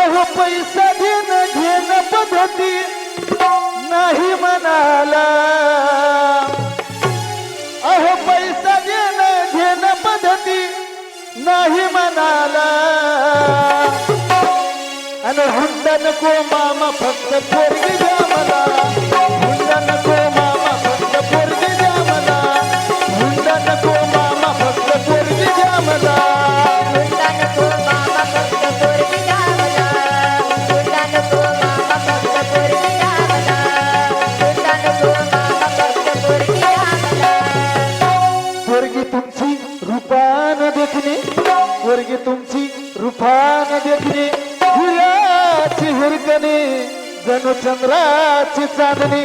अहो पैसा देणं घेणं पद्धती नाही म्हणाला. अहो पैसा देणं घेणं पद्धती नाही म्हणाला. जणू चंद्राची चांदणी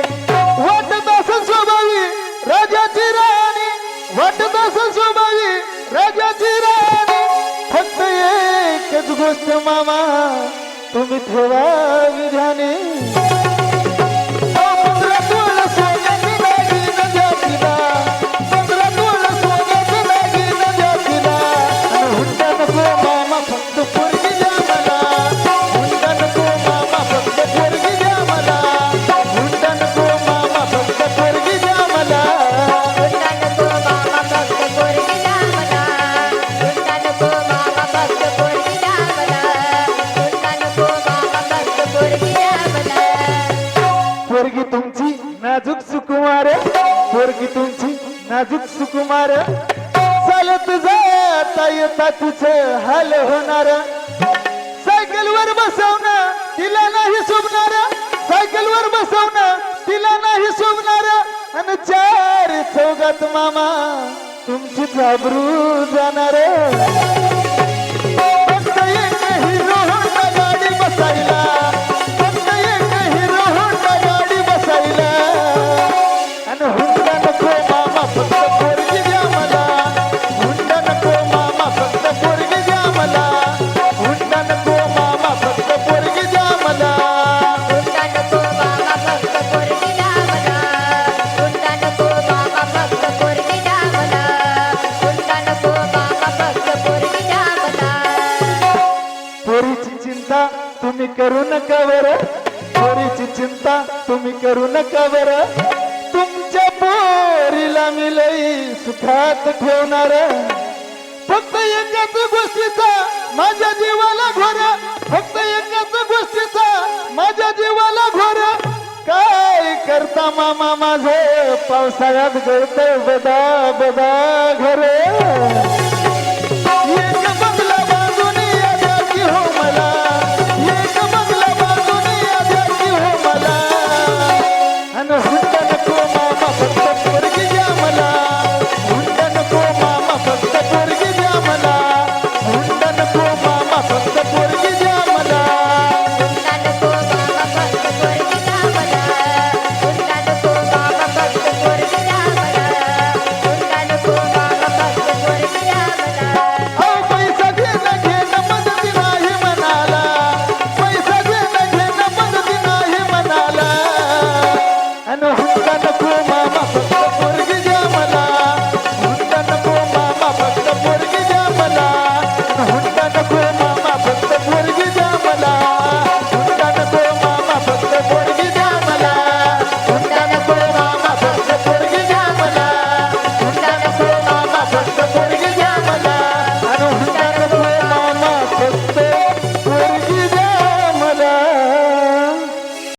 वाटत असेल स्वभावी राजाची राणी वाटत असेल स्वभावी राजाची राणी फक्त एकच गोष्ट मामा तुम्ही ठेवा नाजूक सुकुमार चालत जाता येता तिचं हाल होणार. सायकल वर बसवणं तिला नाही शोभणार. सायकल वर बसवणं तिला नाही शोभणार. आणि चार चौघात मामा तुमची झाबरू जाणार. करू नका बर पोरीची चिंता तुम्ही करू नका बर तुमच्या पोरीला मी लई सुखात ठेवणार. फक्त एकाच गोष्टीचा माझ्या जीवाला घोर. फक्त एकाच गोष्टीचा माझ्या जीवाला घोर. काय करता मामा माझ? पावसाळ्यात गळत बदा बदा घरे. যায়